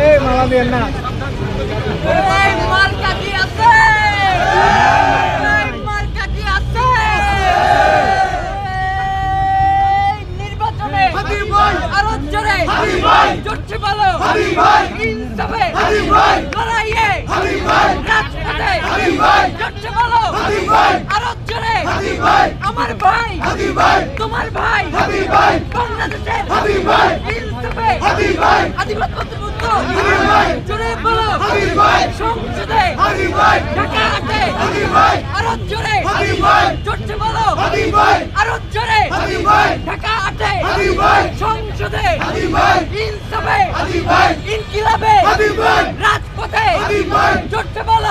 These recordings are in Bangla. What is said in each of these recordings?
এই মালা দিয়ে না এই মার্কা কি আছে এই মার্কা কি আছে এই নির্বাচনে আরও জোরে জোরছে বলো ইনসাফে লড়াইয়ে রাজপথে জোরছে বলো আরও জোরে আমার ভাই তোমার ভাই বাংলাদেশের ইনসাফে আধিপত্য মুক্ত জোরে বলো সংসদে ঢাকা আটে আরও জোরে জোরছে বলো আরও জোরে ঢাকা আটে সংসদে ইনসাফে ইনকিলাবে রাজপথে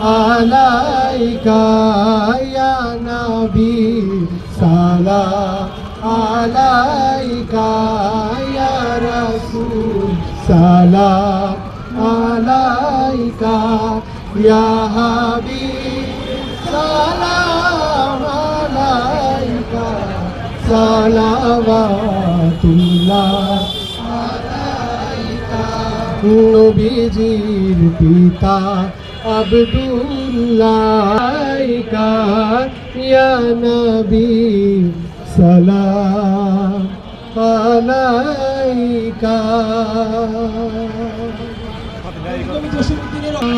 আলাইকা, ইয়া নবী সালাম আলাইকা, ইয়া রাসূল সালাম আলাইকা, ইয়া হাবিব, সালাম আলাইকা সালাওয়াতুল্লাহ নবীজির পিতা আব্দুল্লাহ সালাম আলাইকা।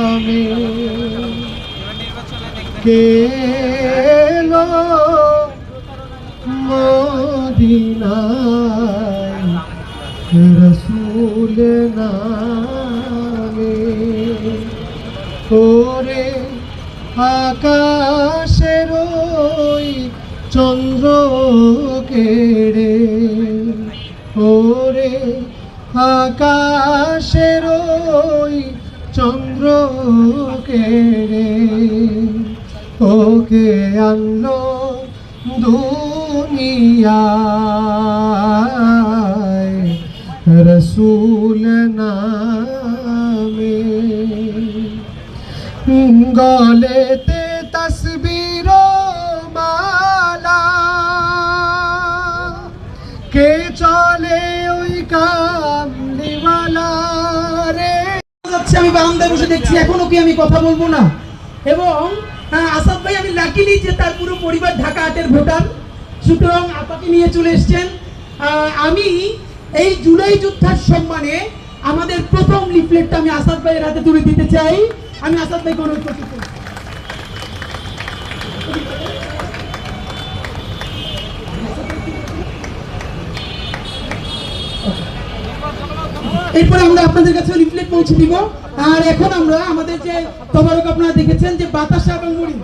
আমি কেলো মদিনায়? রসুল আকাশের চন্দ্র কেড়ে ওরে আকাশের চন্দ্র কেড়ে ওকে আনলো দুনিয়ায় রসুল নামে। গলেতে তসবির মালা। কে চলে ওই কামলিওয়ালা রে? আমি বারান্দায় বসে দেখছি এখনও কি আমি কথা বলব না? এবং আহ, আসাদ ভাই আমি লাকিলি যে তার পুরো পরিবার ঢাকা আটের ভোটার। সুতরাং আপাকে নিয়ে চলে এসছেন। আমি এই জুলাই যোদ্ধার সম্মানে আমাদের প্রথম লিফলেটটা আমি আসাদ ভাইয়ের হাতে তুলে দিতে চাই। আমি আসাদ ভাইকে অনুরোধ চাই এরপরে আমরা আপনাদের কাছে লিফলেট পৌঁছে দিব। আর এখন আমরা আমাদের যে তবারক আপনারা দেখেছেন যে বাতাসা এবং মুড়ি।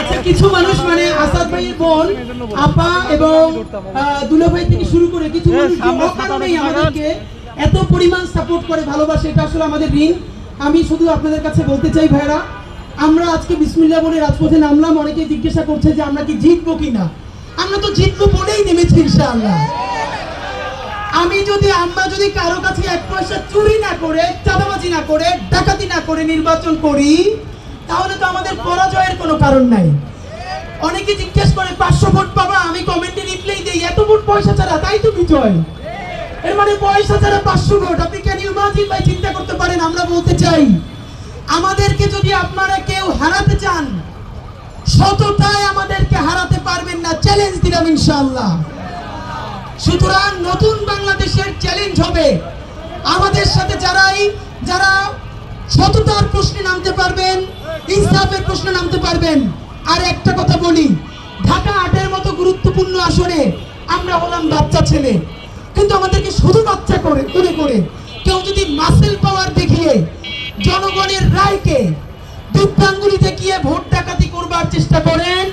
আচ্ছা কিছু মানুষ মানে আসাদ ভাইয়ের বোন, আপা এবং দুলা ভাই থেকে শুরু করে কিছু মানুষ আমাদেরকে এত পরিমাণ সাপোর্ট করে, ভালোবাসে, এটা আসলে আমাদের ঋণ। আমি শুধু আপনাদের কাছে বলতে চাই ভাইরা আমরা আজকে বিসমিল্লাহ বলে রাজপথে নামলাম। অনেকে জিজ্ঞাসা করছে যে আমরা কি জিতবো কিনা। আমরা তো জিতবো বলেই নেমেছি, ইনশাআল্লাহ। আমি যদি, আমরা যদি কারও কাছে এক পয়সা চুরি না করে, চাঁদাবাজি না করে, ডাকাতি না করে নির্বাচন করি, তাহলে তো আমাদের পরাজয়ের কোনো কারণ নাই। অনেকে জিজ্ঞেস করে, পাঁচশো ভোট পাবা? আমি কমেন্টে রিপ্লাই দেই, এত ভোট পয়সা ছাড়া, তাই তো বিজয়। এর মানে পয়সা ছাড়া পাঁচশো ভোট আপনি কেন ইমাজিন ভাই, চিন্তা করতে পারেন, আমরা বলতে চাই, আমাদেরকে যদি আপনারা কেউ হারাতে চান, সততায় আমাদেরকে হারাতে পারবেন না চ্যালেঞ্জ দিলাম ইনশাআল্লাহ। সুতরাং নতুন বাংলাদেশের চ্যালেঞ্জ হবে। আমাদের সাথে যারাই, যারা সততার প্রশ্নে নামতে পারবেন, ইনসাফের প্রশ্নে নামতে পারবেন, আর একটা কথা বলি, ঢাকা আটের মতো গুরুত্বপূর্ণ আসনে আমরা হলাম বাচ্চা ছেলে। কিন্তু আমাদেরকে শুধু বাচ্চা করে করে করে। কেউ যদি মাসেল পাওয়ার দেখিয়ে জনগণের রায়কে দুর্গাঙ্গুলি দেখিয়ে ভোট ডাকাতি করবার চেষ্টা করেন,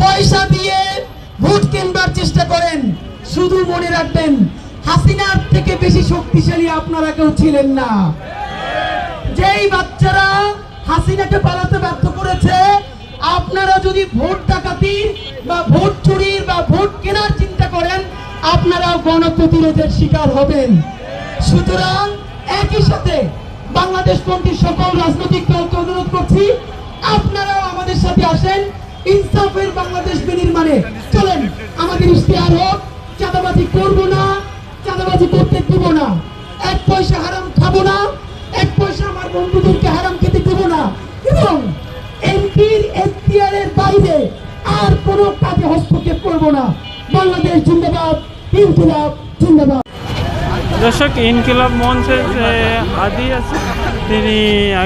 পয়সা দিয়ে ভোট কেনবার চেষ্টা করেন, শুধু মনে রাখবেন, হাসিনার থেকে বেশি শক্তিশালী আপনারা কেউ ছিলেন না। যেই বাচ্চারা হাসিনাকে পালাতে বাধ্য করেছে, আপনারা যদি ভোট ডাকাতি বা ভোট চুরির বা ভোট কেনার চিন্তা করেন আপনারাও গণপ্রতিরোধের শিকার হবেন। সুতরাং একই সাথে বাংলাদেশ কমিটির সকল রাজনৈতিক দলকে অনুরোধ করছি, আপনারাও আমাদের সাথে আসেন, ইনসাফের বাংলাদেশ বিনির্মাণে। চলেন, আমাদের ইশতেহার হোক, চাঁদাবাজি করব না, চাঁদাবাজি করতে দিব না। এক পয়সা হারাম খাব না, এক পয়সা আমার বন্ধুদেরকে হারাম খেতে দেব না। এবং এমপির এখতিয়ারের বাইরে আর কোনো কাজে হস্তক্ষেপ করব না। বাংলাদেশ জিন্দাবাদ। দর্শক ইনকিলাব মঞ্চের যে হাদি আছে তিনি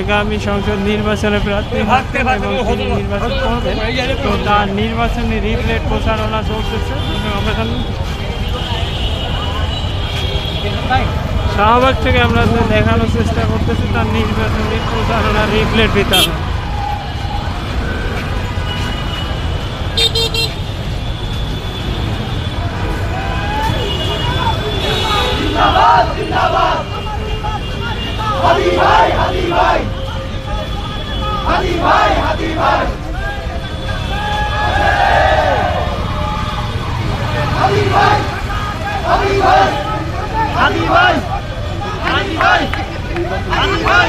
আগামী সংসদ নির্বাচনে প্রার্থী হচ্ছেন এবং তিনি নির্বাচন করবেন তো তার নির্বাচনী রিপ্লেট প্রচারণা চলতেছে। শাহবাগ থেকে আমরা দেখানোর চেষ্টা করতেছি তার নির্বাচনী প্রচারণা রিপ্লেট বিতরণ। মোবাইলগুলো ভাই একটু ভাই। আসেন ভাই একটু ভাই। আসেন ভাই ভাই। ঠিক ভাই হাদি ভাই হাদি ভাই।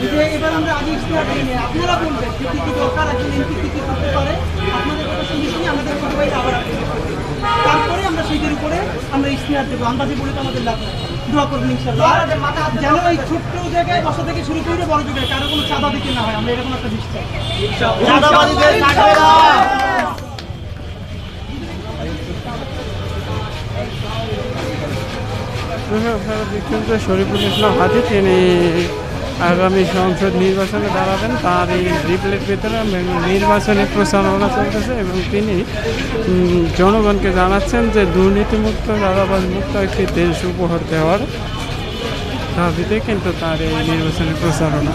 যে এবার আমরা আগে আপনারা বলবেন কি কি দরকার একজন এমপি কি কি করতে পারে আপনাদের কথা শুনে শুনে আমাদের সবাই আবার তারপরে আমরা সেইটার উপরে আমরা ইশতেহার দেবো। আন্দাজে বলে তো আমাদের লাভ দোয়া করবেন ইনশাল্লাহ যেন এই ছোট্ট জায়গায় বসা থেকে শুরু করে বড় জায়গায় কারও কোনো চাঁদা দিতে না হয়। আমরা এরকম একটা জিনিস চাই আপনারা দেখছেন যে শরীফুল ইসলাম হাজি তিনি আগামী সংসদ নির্বাচনে দাঁড়াবেন। তার এই রিপ্লেট ভিতরে নির্বাচনী প্রচারণা চলতেছে এবং তিনি জনগণকে জানাচ্ছেন যে দুর্নীতিমুক্ত রাজাবাজ মুক্ত একটি দেশ উপহার দেওয়ার দাবিতে কিন্তু তার এই নির্বাচনী প্রচারণা।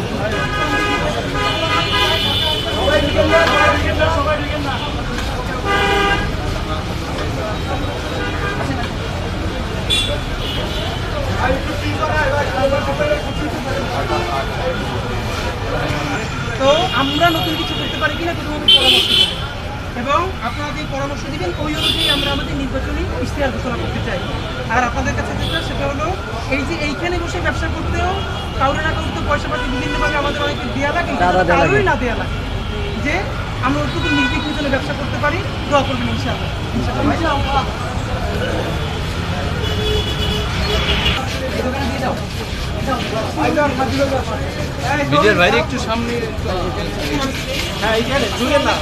আমরা নতুন কিছু করতে পারি কিনা প্রথমত পরামর্শ দেবো এবং আপনারা যে পরামর্শ দিবেন ওই অনুযায়ী আমরা আমাদের নির্বাচনী ইশতেহার ঘোষণা করতে চাই। আর আপনাদের কাছে যেটা সেটা হলো এই যে এইখানে বসে ব্যবসা করতেও কাউরে না কাউকে পয়সা পাতি বিভিন্নভাবে আমাদের অনেকে দেওয়া লাগে। কারোই না দেওয়া লাগে। যে আমরা অত্যন্ত নির্বিঘ্নে ব্যবসা করতে পারি দোয়া করবেন ইনশাআল্লাহ। ইনশাআল্লাহ। বিজয়ের বাইরে একটু সামনে হ্যাঁ এইখানে না।